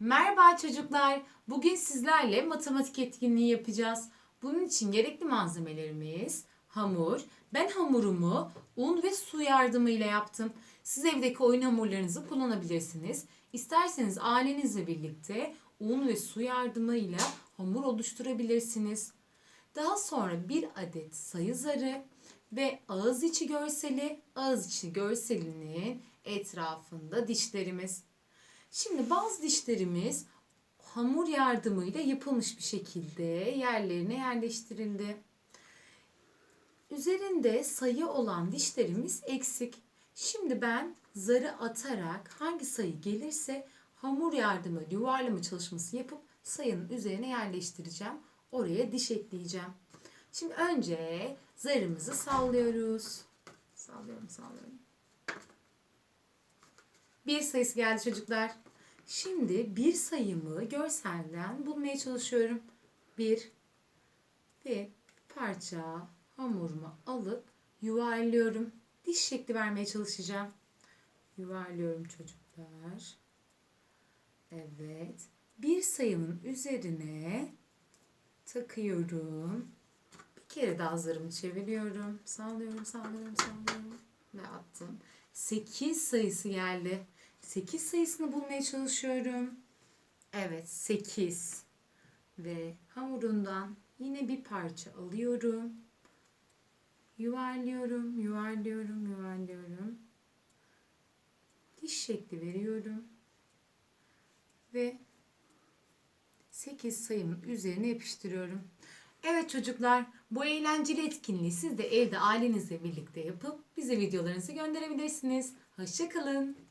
Merhaba çocuklar. Bugün sizlerle matematik etkinliği yapacağız. Bunun için gerekli malzemelerimiz hamur. Ben hamurumu un ve su yardımıyla yaptım. Siz evdeki oyun hamurlarınızı kullanabilirsiniz. İsterseniz ailenizle birlikte un ve su yardımıyla hamur oluşturabilirsiniz. Daha sonra bir adet sayı zarı ve ağız içi görseli, ağız içi görselinin etrafında dişlerimiz. Şimdi bazı dişlerimiz hamur yardımıyla yapılmış bir şekilde yerlerine yerleştirildi. Üzerinde sayı olan dişlerimiz eksik. Şimdi ben zarı atarak hangi sayı gelirse hamur yardımı yuvarlama çalışması yapıp sayının üzerine yerleştireceğim. Oraya diş ekleyeceğim. Şimdi önce zarımızı sallıyoruz. Sallıyorum, sallıyorum. Bir sayısı geldi çocuklar. Şimdi bir sayımı görselden bulmaya çalışıyorum. Bir ve parça hamurumu alıp yuvarlıyorum. Diş şekli vermeye çalışacağım. Yuvarlıyorum çocuklar. Evet. Bir sayımın üzerine takıyorum. Bir kere daha zarımı çeviriyorum. Sallıyorum, sallıyorum, sallıyorum. Ve attım. 8 sayısı geldi. 8 sayısını bulmaya çalışıyorum. Evet 8. Ve hamurundan yine bir parça alıyorum. Yuvarlıyorum, yuvarlıyorum, yuvarlıyorum. Diş şekli veriyorum. Ve 8 sayımın üzerine yapıştırıyorum. Evet çocuklar, bu eğlenceli etkinliği siz de evde ailenizle birlikte yapıp bize videolarınızı gönderebilirsiniz. Hoşçakalın.